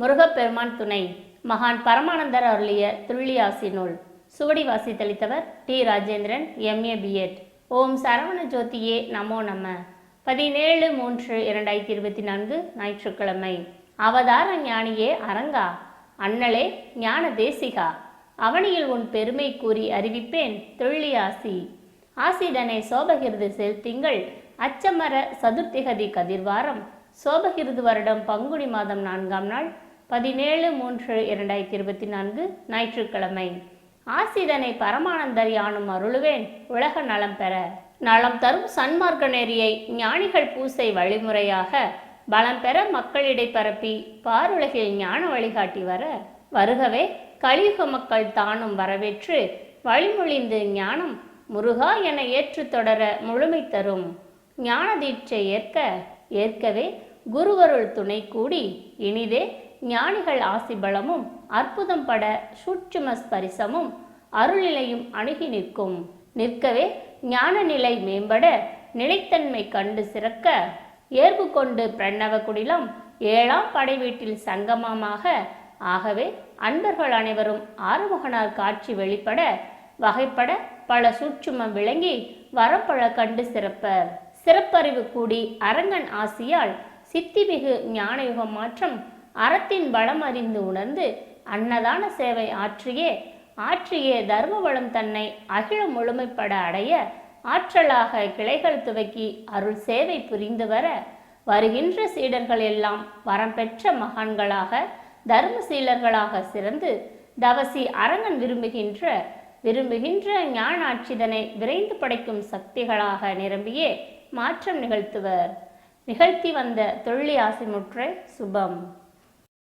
முருகப்பெருமான் துணை. மகான் பரமானந்தர் அருளிய துள்ளியாசி நூல். சுவடி வாசித்தளித்தவர் டி ராஜேந்திரன் எம்ஏ பிஎட் ஓம் சரவண ஜோதியே நமோ நம. பதினேழு மூன்று இரண்டாயிரத்தி இருபத்தி நான்கு ஞாயிற்றுக்கிழமை. அவதார ஞானியே அரங்கா. அண்ணலே ஞான தேசிகா. அவனியில் உன் பெருமை கூறி அறிவிப்பேன் துள்ளி ஆசி ஆசிதனை சோபகிருது செலுத்திங்கள் அச்சமர சதுர்த்திகதி கதிர்வாரம். சோபகிருது வருடம் பங்குனி மாதம் நான்காம் நாள். பதினேழு மூன்று இரண்டாயிரத்தி இருபத்தி நான்கு ஞாயிற்றுக்கிழமை. ஆசிதனை பரமானந்தர் யானும் அருளுவேன். உலக நலம் பெற. நலம் தரும் சன்மார்க்க நெறியை ஞானிகள் பூசை வழிமுறையாக பலம் பெற மக்களிடை பரப்பி பாருலகில் ஞான வழிகாட்டி வர. வருகவே கலியுக மக்கள் தானும் வரவேற்று வழிமொழிந்து ஞானம் முருகா என ஏற்று தொடர முழுமை தரும். ஞான தீட்சை ஏற்க. ஏற்கவே குருவருள் துணை கூடி இனிதே ஞானிகள் ஆசி பலமும் அற்புதம் பட சூட்சும ஸ்பரிசமும் அருளிலையும் அணுகி நிற்கும். நிற்கவே ஞான நிலை மேம்பட நிலைத்தன்மை கண்டு சிறக்க ஏற்பு கொண்டு பிரணவ குடிலம் ஏழாம் படை வீட்டில் சங்கமமாக. ஆகவே அன்பர்கள் அனைவரும் ஆறுமுகனார் காட்சி வெளிப்பட வகைப்பட பல சூட்சுமம் விளங்கி வரப்பழ கண்டு சிறப்பர் சிறப்பறிவு கூடி அரங்கன் ஆசியால் சித்திமிகு ஞானயுகம் மாற்றம் அறத்தின் பலம் அறிந்து உணர்ந்து அன்னதான சேவை ஆற்றியே ஆற்றியே தர்மபலம் தன்னை அகில முழுமைப்பட அடைய ஆற்றலாக கிளைகள் துவக்கி அருள் சேவை புரிந்து வர வருகின்ற சீடர்கள் எல்லாம் வரம் பெற்ற மகான்களாக தர்மசீலர்களாக சிறந்து தவசி அரங்கன் விரும்புகின்ற விரும்புகின்ற ஞான ஆட்சிதனை விரைந்து படைக்கும் சக்திகளாக நிரம்பியே மாற்றம் நிகழ்த்துவர். நிகழ்த்தி வந்த தொழிலாசிமுற்றை சுபம்.